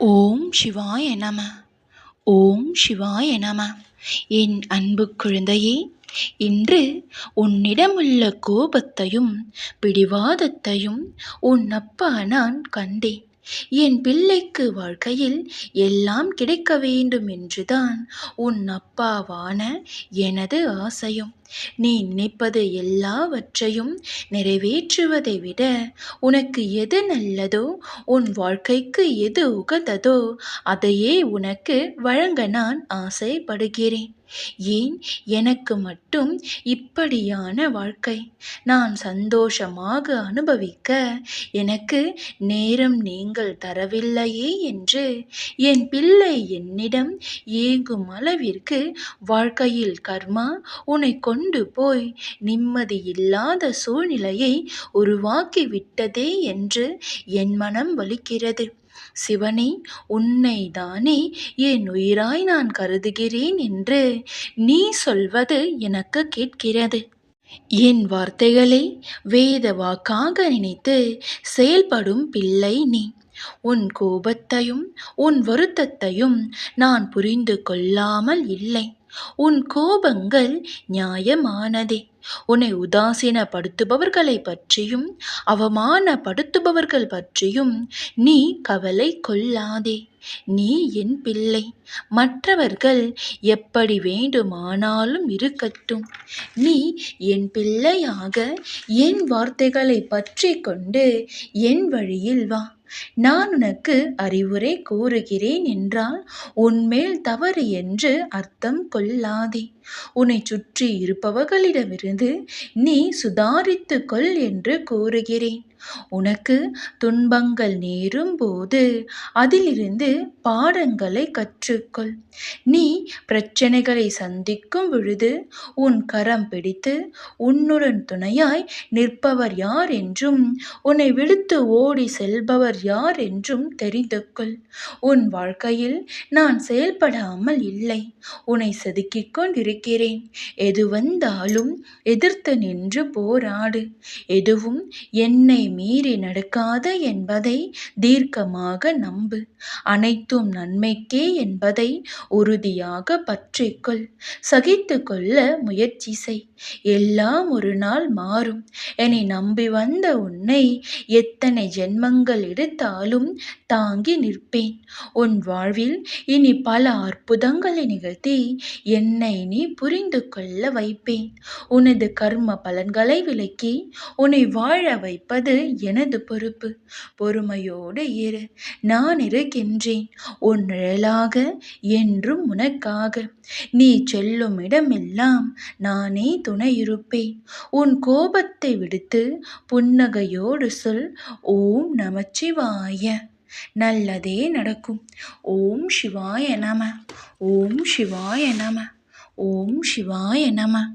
ஓம் சிவாய நம. ஓம் சிவாய நம. என் அன்பு குழந்தையே இன்று உன்னிடமுள்ள கோபத்தையும் பிடிவாதத்தையும் உன் அப்பா நான் கண்டேன். என் பிள்ளைக்கு வாழ்க்கையில் எல்லாம் கிடைக்க வேண்டும் என்றுதான் உன் அப்பாவான எனது ஆசையும். நீ நினைப்பது எல்லாவற்றையும் நிறைவேற்றுவதை விட உனக்கு எது நல்லதோ உன் வாழ்க்கைக்கு எது உகந்ததோ அதையே உனக்கு வழங்க நான் ஆசைப்படுகிறேன். ஏன்? எனக்கு மட்டும் இப்படியான வாழ்க்கை. நான் சந்தோஷமாக அனுபவிக்க எனக்கு நேரம் நீங்கள் தரவில்லையே என்று என் பிள்ளை என்னிடம் ஏங்கும் அளவிற்கு வாழ்க்கையில் கர்மா உன்னை கொண்டு கொண்டு போய் நிம்மதியில்லாத சூழ்நிலையை உருவாக்கி விட்டதே என்று என் மனம் வலிக்கிறது. சிவனே உன்னை தானே என் உயிராய் நான் கருதுகிறேன் என்று நீ சொல்வது எனக்கு கேட்கிறது. என் வார்த்தைகளை வேத வாக்காக நினைத்து செயல்படும் பிள்ளை நீ. உன் கோபத்தையும் உன் வருத்தத்தையும் நான் புரிந்து கொள்ளாமல் இல்லை. உன் கோபங்கள் நியாயமானதே. உன்னை உதாசீனப்படுத்துபவர்களை பற்றியும் அவமானப்படுத்துபவர்கள் பற்றியும் நீ கவலை கொள்ளாதே. நீ என் பிள்ளை. மற்றவர்கள் எப்படி வேண்டுமானாலும் இருக்கட்டும். நீ என் பிள்ளையாக என் வார்த்தைகளை பற்றி கொண்டு என் வழியில் வா. நான் உனக்கு அறிவுரை கூறுகிறேன் என்றால் உன்மேல் தவறு என்று அர்த்தம் கொள்ளாதே. உன்னை சுற்றி இருப்பவர்களிடமிருந்து நீ சுதாரித்து கொள் என்று கூறுகிறேன். உனக்கு துன்பங்கள் நேரும் போது அதிலிருந்து பாடங்களை கற்றுக்கொள். நீ பிரச்சனைகளை சந்திக்கும் பொழுது உன் கரம் பிடித்து உன்னுடன் துணையாய் நிற்பவர் யார் என்றும் உன்னை விடுத்து ஓடி செல்பவர் யார் என்றும் தெரிந்து கொள் உன் வாழ்க்கையில் நான் செயல்படாமல் இல்லை. உன்னை செதுக்கிக் கொண்டிருக்கிறேன். எது வந்தாலும் எதிர்த்து நின்று போராடு. எதுவும் என்னை மீறி நடக்காத என்பதை தீர்க்கமாக நம்பு. அனைத்தும் நன்மைக்கே என்பதை உறுதியாக பற்றிக்கொள். சகித்து கொள்ள முயற்சி செய். எல்லாம் ஒரு நாள் மாறும். என்னை நம்பி வந்த உன்னை எத்தனை ஜென்மங்கள் எடுத்தாலும் தாங்கி நிற்பேன். உன் வாழ்வில் இனி பல அற்புதங்களை நிகழ்த்தி என்னை நீ புரிந்து கொள்ள வைப்பேன். உனது கர்ம பலன்களை விலக்கி உன்னை வாழ வைப்பது எனது பொறுப்பு. பொறுமையோடு இரு. நான் இருக்கின்றேன். உன் நிழலாக என்றும் உனக்காக. நீ செல்லும் இடமெல்லாம் நானே துணை இருப்பேன் உன் கோபத்தை விடுத்து புன்னகையோடு சொல். ஓம் நமச்சிவாய. நல்லதே நடக்கும். ஓம் சிவாய நம. ஓம் சிவாய நம. ஓம் சிவாய நம.